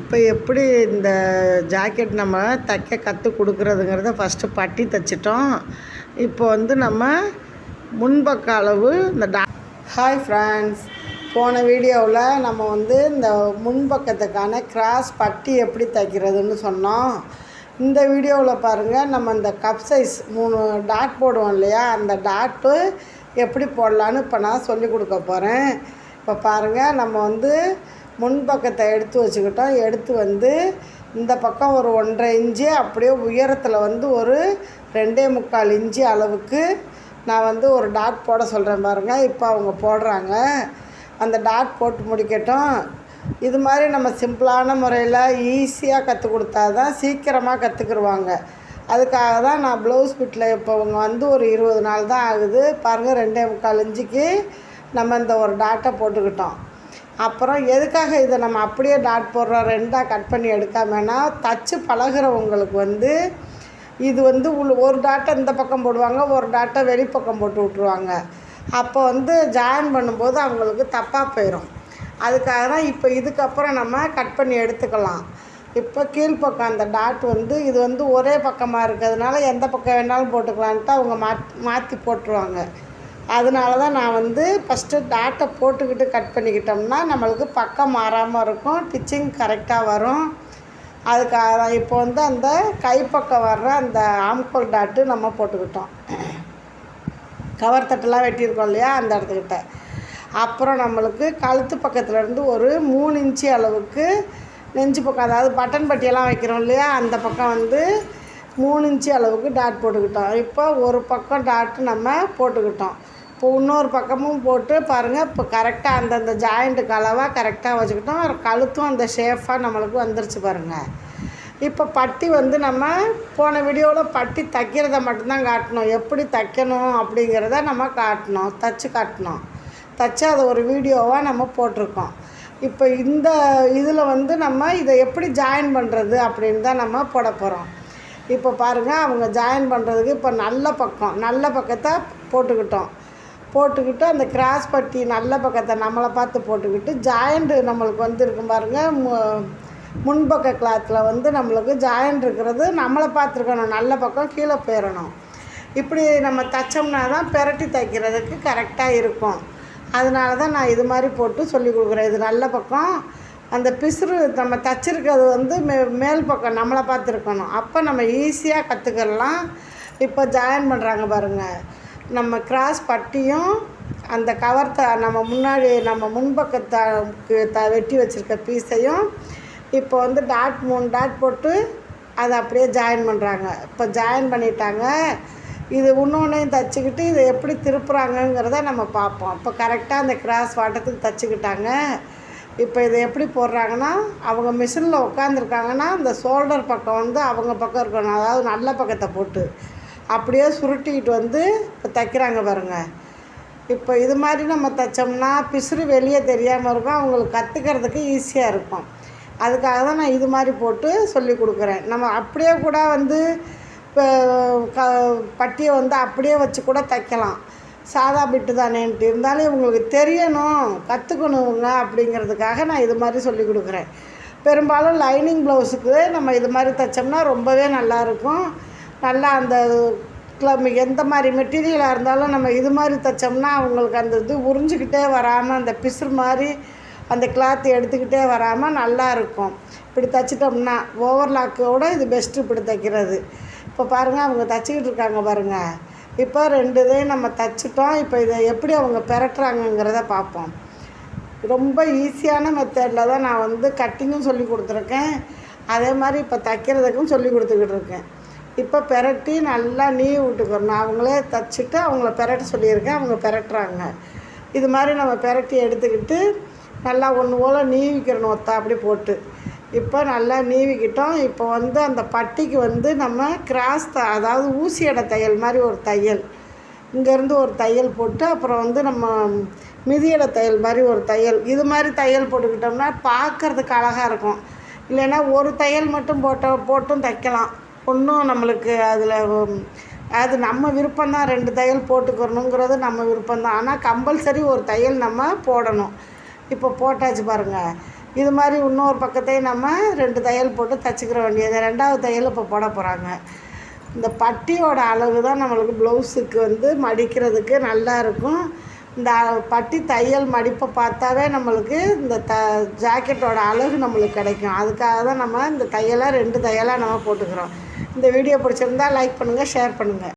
இப்போ எப்படி இந்த ஜாக்கெட் நம்ம தைக்க கற்றுக் கொடுக்குறதுங்கிறத ஃபஸ்ட்டு பட்டி தைச்சிட்டோம். இப்போ வந்து நம்ம முன்பக்க அளவு இந்த டா ஹாய் ஃப்ரெண்ட்ஸ் போன வீடியோவில் நம்ம வந்து இந்த முன்பக்கத்துக்கான கிராஸ் பட்டி எப்படி தைக்கிறதுன்னு சொன்னோம். இந்த வீடியோவில் பாருங்கள் நம்ம இந்த கப் சைஸ் மூணு டாட் போடுவோம் இல்லையா? அந்த டாட்டு எப்படி போடலான்னு இப்போ நான் சொல்லி கொடுக்க போகிறேன் இப்போ பாருங்கள் நம்ம வந்து முன்பக்கத்தை எடுத்து வச்சுக்கிட்டோம். எடுத்து வந்து இந்த பக்கம் ஒரு ஒன்றரை இன்ச்சு அப்படியே உயரத்தில் வந்து ஒரு ரெண்டே முக்கால் இன்ச்சு அளவுக்கு நான் வந்து ஒரு டாட் போட சொல்கிறேன் பாருங்கள் இப்போ அவங்க போடுறாங்க. அந்த டாட் போட்டு முடிக்கட்டும். இது மாதிரி நம்ம சிம்பிளான முறையில் ஈஸியாக கற்றுக் கொடுத்தா தான் சீக்கிரமாக கற்றுக்குருவாங்க அதுக்காக தான் நான் ப்ளவுஸ் பிட்டில் இப்போ அவங்க வந்து ஒரு இருபது நாள் தான் ஆகுது. பாருங்கள் ரெண்டே முக்கால் இஞ்சிக்கு நம்ம இந்த ஒரு டாட்டை போட்டுக்கிட்டோம். அப்புறம் எதுக்காக இதை நம்ம அப்படியே டாட் போடுறோம் ரெண்டாக கட் பண்ணி எடுக்காமனா தச்சு பழகுறவங்களுக்கு வந்து இது வந்து உள் ஒரு டாட்டை இந்த பக்கம் போடுவாங்க ஒரு டாட்டை வெளிப்பக்கம் போட்டு விட்ருவாங்க அப்போ வந்து ஜாயின் பண்ணும்போது அவங்களுக்கு தப்பாக போயிடும் அதுக்காக தான் இப்போ இதுக்கப்புறம் நம்ம கட் பண்ணி எடுத்துக்கலாம். இப்போ கீழ்ப்பக்கம் அந்த டாட் வந்து இது வந்து ஒரே பக்கமாக இருக்கிறதுனால எந்த பக்கம் வேணாலும் போட்டுக்கலான்ட்டு அவங்க மாத் மாற்றி போட்டுருவாங்க. அதனால தான் நான் வந்து ஃபஸ்ட்டு டாட்டை போட்டுக்கிட்டு கட் பண்ணிக்கிட்டோம்னா நம்மளுக்கு பக்கம் மாறாமல் இருக்கும். டிச்சிங் கரெக்டாக வரும். அதுக்காக இப்போ வந்து அந்த கைப்பக்கம் வர்ற அந்த ஆம்கோல் டாட்டு நம்ம போட்டுக்கிட்டோம். கவர் தட்டெல்லாம் வெட்டியிருக்கோம் இல்லையா? அந்த இடத்துக்கிட்ட. அப்புறம் நம்மளுக்கு கழுத்து பக்கத்துலேருந்து ஒரு மூணு இன்ச்சு அளவுக்கு நெஞ்சு பக்கம் அதாவது பட்டன் பட்டியெல்லாம் வைக்கிறோம் இல்லையா? அந்த பக்கம் வந்து மூணு இன்ச்சு அளவுக்கு டாட் போட்டுக்கிட்டோம். இப்போ ஒரு பக்கம் டாட்டு நம்ம போட்டுக்கிட்டோம். இப்போ இன்னொரு பக்கமும் போட்டு பாருங்கள் இப்போ கரெக்டாக அந்தந்த ஜாயிண்ட்டுக்கு அளவாக கரெக்டாக வச்சுக்கிட்டோம். கழுத்தும் அந்த ஷேஃபாக நம்மளுக்கு வந்துருச்சு பாருங்கள் இப்போ பட்டி வந்து நம்ம போன வீடியோவில் பட்டி தைக்கிறத மட்டும்தான் காட்டணும். எப்படி தைக்கணும் அப்படிங்கிறத நம்ம காட்டணும். தச்சு காட்டணும். தச்சு அதை ஒரு வீடியோவாக நம்ம போட்டிருக்கோம். இப்போ இந்த இதில் வந்து நம்ம இதை எப்படி ஜாயின் பண்ணுறது அப்படின்னு தான் நம்ம போட போகிறோம் இப்போ பாருங்கள் அவங்க ஜாயின் பண்ணுறதுக்கு இப்போ நல்ல பக்கம் நல்ல பக்கத்தை போட்டுக்கிட்டோம். போட்டுக்கிட்டு அந்த கிராஸ் பட்டி நல்ல பக்கத்தை நம்மளை பார்த்து போட்டுக்கிட்டு ஜாயிண்ட்டு நம்மளுக்கு வந்துருக்கும் பாருங்கள் மு- முன்பக்க கிளாத்தில் வந்து நம்மளுக்கு ஜாயிண்ட் இருக்கிறது நம்மளை பார்த்துருக்கணும் நல்ல பக்கம் கீழே போயிடணும். இப்படி நம்ம தைச்சோம்னா தான் பெரட்டி தைக்கிறதுக்கு கரெக்டாக இருக்கும். அதனால தான் நான் இது மாதிரி போட்டு சொல்லி கொடுக்குறேன். இது நல்ல பக்கம் அந்த பிசுறு நம்ம தச்சிருக்கிறது வந்து மே மேல் பக்கம் நம்மளை பார்த்துருக்கணும். அப்போ நம்ம ஈஸியாக கற்றுக்கலாம் இப்போ ஜாயின் பண்ணுறாங்க பாருங்கள் நம்ம கிராஸ் பட்டியும் அந்த கவர் த நம்ம முன்னாடி நம்ம முன்பக்கத்தை த வெட்டி வச்சுருக்க பீஸையும் இப்போ வந்து டாட் மூணு டாட் போட்டு அதை அப்படியே ஜாயின் பண்ணுறாங்க இப்போ ஜாயின் பண்ணிட்டாங்க. இது இன்னொன்றையும் தச்சுக்கிட்டு இதை எப்படி திருப்புறாங்கங்கிறத நம்ம பார்ப்போம். இப்போ கரெக்டாக அந்த கிராஸ் வாட்டத்துக்கு தச்சுக்கிட்டாங்க. இப்போ இதை எப்படி போடுறாங்கன்னா அவங்க மிஷினில் உட்காந்துருக்காங்கன்னா அந்த ஷோல்டர் பக்கம் வந்து அவங்க பக்கம் இருக்கணும். அதாவது நல்ல பக்கத்தை போட்டு. அப்படியே சுருட்டிக்கிட்டு வந்து இப்போ தைக்கிறாங்க பாருங்கள் இப்போ இது மாதிரி நம்ம தைச்சோம்னா பிசுறு வெளியே தெரியாமல் இருக்கும். அவங்களுக்கு கற்றுக்கிறதுக்கு ஈஸியாக இருக்கும். அதுக்காக தான் நான் இது மாதிரி போட்டு சொல்லி கொடுக்குறேன். நம்ம அப்படியே கூட வந்து இப்போ க பட்டியை வந்து அப்படியே வச்சு கூட தைக்கலாம். சாதா பிட்டு தானேன்ட்டு இருந்தாலும் இவங்களுக்கு தெரியணும் கற்றுக்கணுங்க அப்படிங்கிறதுக்காக நான் இது மாதிரி சொல்லி கொடுக்குறேன். பெரும்பாலும் லைனிங் ப்ளவுஸுக்கு நம்ம இது மாதிரி தைச்சோம்னா ரொம்பவே நல்லாயிருக்கும் நல்லா அந்த க்ளம் எந்த மாதிரி மெட்டீரியலாக இருந்தாலும் நம்ம இது மாதிரி தைச்சோம்னா அவங்களுக்கு அந்த இது உறிஞ்சிக்கிட்டே வராமல் அந்த பிசுறு மாதிரி அந்த கிளாத் எடுத்துக்கிட்டே வராமல் நல்லாயிருக்கும் இப்படி தைச்சிட்டோம்னா ஓவர்லாக்கோட இது பெஸ்ட்டு இப்படி தைக்கிறது. இப்போ பாருங்கள் அவங்க தைச்சிக்கிட்டு இருக்காங்க பாருங்கள் இப்போ ரெண்டு இதையும் நம்ம தைச்சிட்டோம். இப்போ இதை எப்படி அவங்க பெரட்டுறாங்கங்கிறத பார்ப்போம். ரொம்ப ஈஸியான மெத்தடில் தான் நான் வந்து கட்டிங்கும் சொல்லி கொடுத்துருக்கேன். அதே மாதிரி இப்போ தைக்கிறதுக்கும் சொல்லி கொடுத்துக்கிட்டு இருக்கேன். இப்போ பெரட்டி நல்லா நீவி விட்டுக்கிறணும் அவங்களே தைச்சிட்டு அவங்கள பெரட்ட சொல்லியிருக்கேன். அவங்க பெரட்டுறாங்க. இது மாதிரி நம்ம பெரட்டி எடுத்துக்கிட்டு நல்லா ஒன்று போல் நீவிக்கிறணும் ஒத்தா அப்படி போட்டு. இப்போ நல்லா நீவிக்கிட்டோம். இப்போ வந்து அந்த பட்டிக்கு வந்து நம்ம கிராஸ் த அதாவது ஊசியடை தையல் மாதிரி ஒரு தையல். இங்கேருந்து ஒரு தையல் போட்டு அப்புறம் வந்து நம்ம மிதியடை தையல் மாதிரி ஒரு தையல். இது மாதிரி தையல் போட்டுக்கிட்டோம்னா பார்க்கறதுக்கு அழகாக இருக்கும். இல்லைன்னா ஒரு தையல் மட்டும் போட்ட போட்டும் தைக்கலாம். ஒன்றும் நம்மளுக்கு அதில் அது நம்ம விருப்பம்தான் ரெண்டு தையல் போட்டுக்கிறணுங்கிறது நம்ம விருப்பம்தான். ஆனால் கம்பல்சரி ஒரு தையல் நம்ம போடணும். இப்போ போட்டாச்சு பாருங்கள் இது மாதிரி இன்னொரு பக்கத்தையும் நம்ம ரெண்டு தையல் போட்டு தச்சுக்கிற வேண்டியது. ரெண்டாவது தையல் இப்போ போட போகிறாங்க இந்த பட்டியோட அளவு தான் நம்மளுக்கு ப்ளவுஸுக்கு வந்து மடிக்கிறதுக்கு நல்லா இருக்கும். இந்த பட்டி தையல் மடிப்பை பார்த்தாவே நம்மளுக்கு இந்த த ஜாக்கெட்டோட அழகு நம்மளுக்கு கிடைக்கும். அதுக்காக தான் நம்ம இந்த தையலாக ரெண்டு தையலாக நம்ம போட்டுக்கிறோம். இந்த வீடியோ பிடிச்சிருந்தா லைக் பண்ணுங்கள் ஷேர் பண்ணுங்கள்